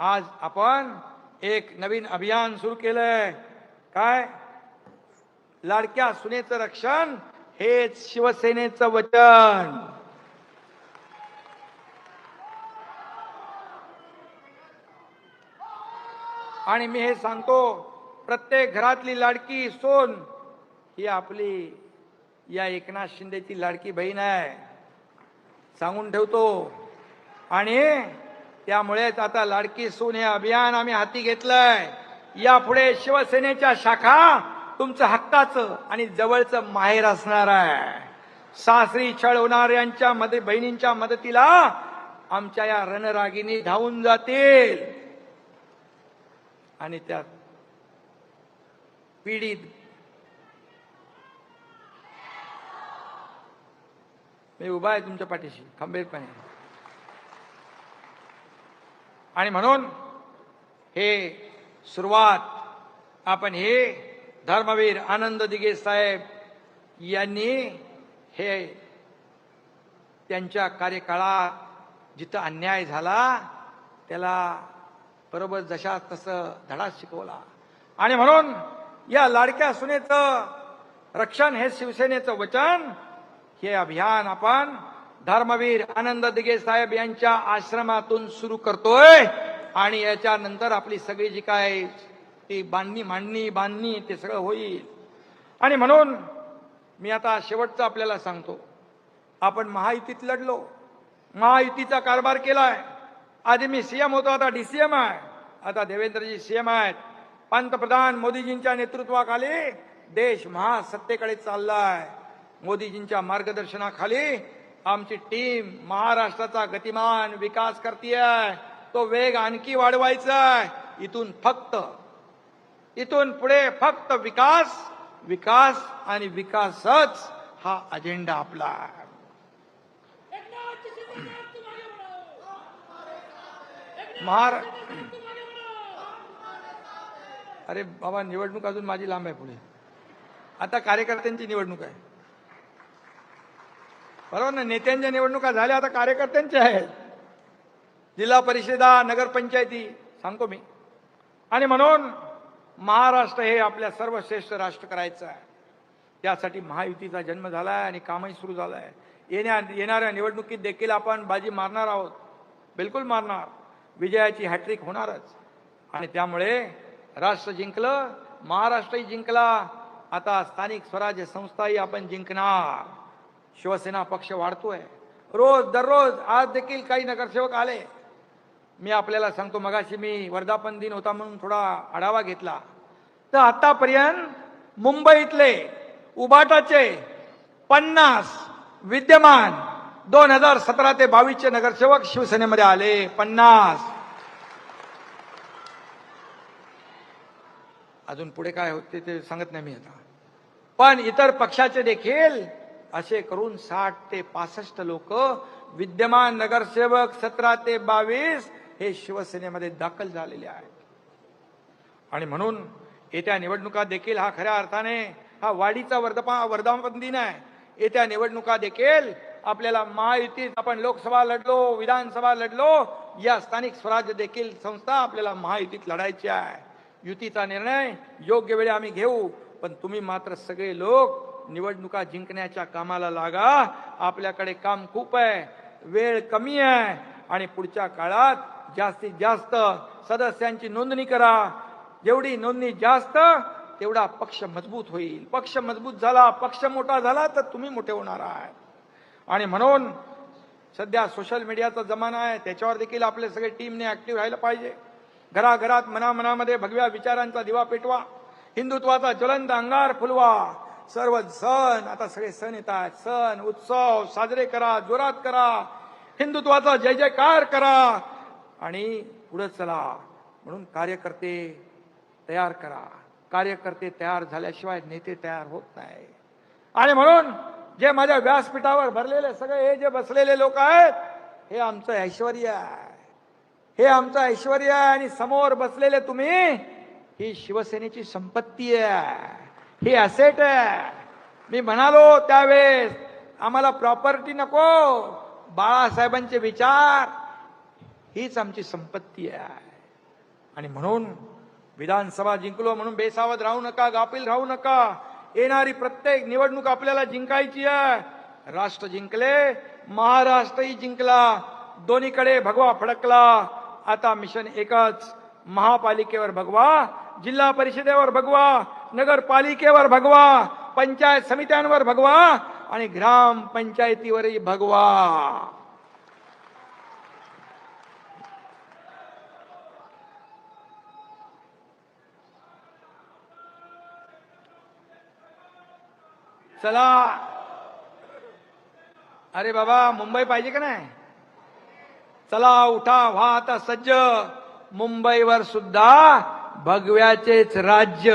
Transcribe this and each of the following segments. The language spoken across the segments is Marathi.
आज आपण एक नवीन अभियान सुरू केलंय. काय? लाडक्या सुनेचं रक्षण हेच शिवसेनेचं वचन. आणि मी हे सांगतो प्रत्येक घरातली लाडकी सोन ही आपली या एकनाथ शिंदेची लाडकी बहीण आहे. सांगून ठेवतो. आणि त्यामुळेच आता लाडकी सून हे अभियान आम्ही हाती घेतलंय. यापुढे शिवसेनेच्या शाखा तुमचं हक्काचं आणि जवळचं माहेर असणार आहे. सासरी छळ होणाऱ्यांच्या मदत बहिणींच्या मदतीला आमच्या या रणरागिनी धावून जातील. आणि त्यात पीडित मी उभा आहे तुमच्या पाठीशी खंबीरपणे. आणि म्हणून हे सुरुवात आपण हे धर्मवीर आनंद दिगे साहेब यांनी हे त्यांच्या कार्यकाळात जिथं अन्याय झाला त्याला बरोबर जशा तसं धडा शिकवला. आणि म्हणून या लाडक्या सुनेचं रक्षण हे शिवसेनेचं वचन हे अभियान आपण धर्मवीर आनंद दिगे साहेब यांच्या आश्रमातून सुरू करतोय. आणि याच्यानंतर आपली सगळी जी काय ती बांधणी मांडणी बांधणी ते सगळं होईल. आणि म्हणून मी आता शेवटचं आपल्याला सांगतो. आपण महायुतीत लढलो. महायुतीचा कारभार केलाय. आधी मी सीएम होतो आता डीसीएम आहे. आता देवेंद्रजी सीएम आहेत. पंतप्रधान मोदीजींच्या नेतृत्वाखाली देश महासत्तेकडे चाललाय. मोदीजींच्या मार्गदर्शनाखाली आमची टीम महाराष्ट्राचा गतिमान विकास करतीये. तो वेग आणखी वाढवायचा आहे इथून फक्त इथून पुढे फक्त विकास विकास आणि विकासच हा अजेंडा आपला. महार अरे बाबा निवडणूक अजून माझी लांब आहे पुढे. आता कार्यकर्त्यांची निवडणूक आहे. बरोबर ना नेत्यांच्या निवडणुका झाल्या आता कार्यकर्त्यांच्या आहेत. जिल्हा परिषदा नगरपंचायती सांगतो मी. आणि म्हणून महाराष्ट्र हे आपल्या सर्वश्रेष्ठ राष्ट्र करायचं आहे. त्यासाठी महायुतीचा जन्म झाला आहे आणि कामही सुरू झालं आहे येण्या येणाऱ्या निवडणुकीत देखील आपण बाजी मारणार आहोत. बिलकुल मारणार. विजयाची हॅट्रिक होणारच. आणि त्यामुळे राष्ट्र जिंकलं महाराष्ट्रही जिंकला. आता स्थानिक स्वराज्य संस्थाही आपण जिंकणार. शिवसेना पक्ष वाढतोय. रोज दररोज आज देखील काही नगरसेवक आले. मी आपल्याला सांगतो मगाशी मी वर्धापन दिन होता म्हणून थोडा आढावा घेतला. तर आतापर्यंत मुंबईतले उबाटाचे पन्नास विद्यमान दोन हजार सतरा ते बावीसचे नगरसेवक शिवसेनेमध्ये आले. पन्नास. अजून पुढे काय होते ते सांगत नाही मी आता. पण इतर पक्षाचे देखील असे करून साठ ते पासष्ट लोक विद्यमान नगरसेवक सतरा ते बावीस हे शिवसेनेमध्ये दाखल झालेले आहेत. आणि म्हणून येत्या निवडणुका देखील हा खऱ्या अर्थाने हा वाढीचा वर्धपा वर्धापन दिन आहे. येत्या निवडणुका देखील आपल्याला महायुतीत आपण लोकसभा लढलो विधानसभा लढलो या स्थानिक स्वराज्य देखील संस्था आपल्याला महायुतीत लढायची आहे. युतीचा निर्णय योग्य वेळी आम्ही घेऊ पण तुम्ही मात्र सगळे लोक निवडणुका जिंकण्याच्या कामाला लागा. आपल्याकडे काम खूप आहे वेळ कमी आहे आणि पुढच्या काळात जास्तीत जास्त सदस्यांची नोंदणी करा. जेवढी नोंदणी जास्त तेवढा पक्ष मजबूत होईल. पक्ष मजबूत झाला पक्ष मोठा झाला तर तुम्ही मोठे होणार आहात. आणि म्हणून सध्या सोशल मीडियाचा जमाना आहे त्याच्यावर देखील आपले सगळे टीमने ऍक्टिव्ह राहिलं पाहिजे. घराघरात मनामनामध्ये भगव्या विचारांचा दिवा पेटवा. हिंदुत्वाचा ज्वलंत अंगार फुलवा. सर्व सण आता सगळे सण येतात. आहेत सण उत्सव साजरे करा जोरात करा. हिंदुत्वाचा जय जयकार करा. आणि पुढे चला. म्हणून कार्यकर्ते तयार करा. कार्यकर्ते तयार झाल्याशिवाय नेते तयार होत नाही. आणि म्हणून जे माझ्या व्यासपीठावर भरलेले सगळे हे जे बसलेले लोक आहेत हे आमचं ऐश्वर आहे. हे आमचं ऐश्वर आहे. आणि समोर बसलेले तुम्ही ही शिवसेनेची संपत्ती आहे. ही ॲसेट आहे. मी म्हणालो त्यावेळेस आम्हाला प्रॉपर्टी नको. बाळासाहेबांचे विचार. हीच आमची संपत्ती आहे. आणि म्हणून विधानसभा जिंकलो म्हणून बेसावध राहू नका गाफील राहू नका. येणारी प्रत्येक निवडणूक आपल्याला जिंकायची आहे. राष्ट्र जिंकले महाराष्ट्रही जिंकला. दोन्हीकडे भगवा फडकला. आता मिशन एकच महापालिकेवर भगवा जिल्हा परिषदेवर भगवा. नगरपालिकेवर भगवा पंचायत समित्यांवर भगवा आणि ग्राम पंचायतीवरही भगवा. चला. अरे बाबा मुंबई पाहिजे का नाही? चला उठा व्हा आता सज्ज. मुंबईवर सुद्धा भगव्याचेच राज्य.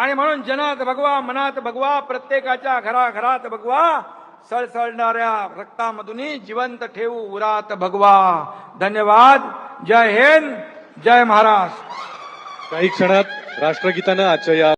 आणि म्हणून जनात भगवा मनात भगवा प्रत्येकाच्या घराघरात भगवा सळसळणाऱ्या रक्तामधूनही जिवंत ठेवू उरात भगवा. धन्यवाद. जय हिंद. जय महाराष्ट्र. काही क्षणात राष्ट्रगीतानं आजच्या या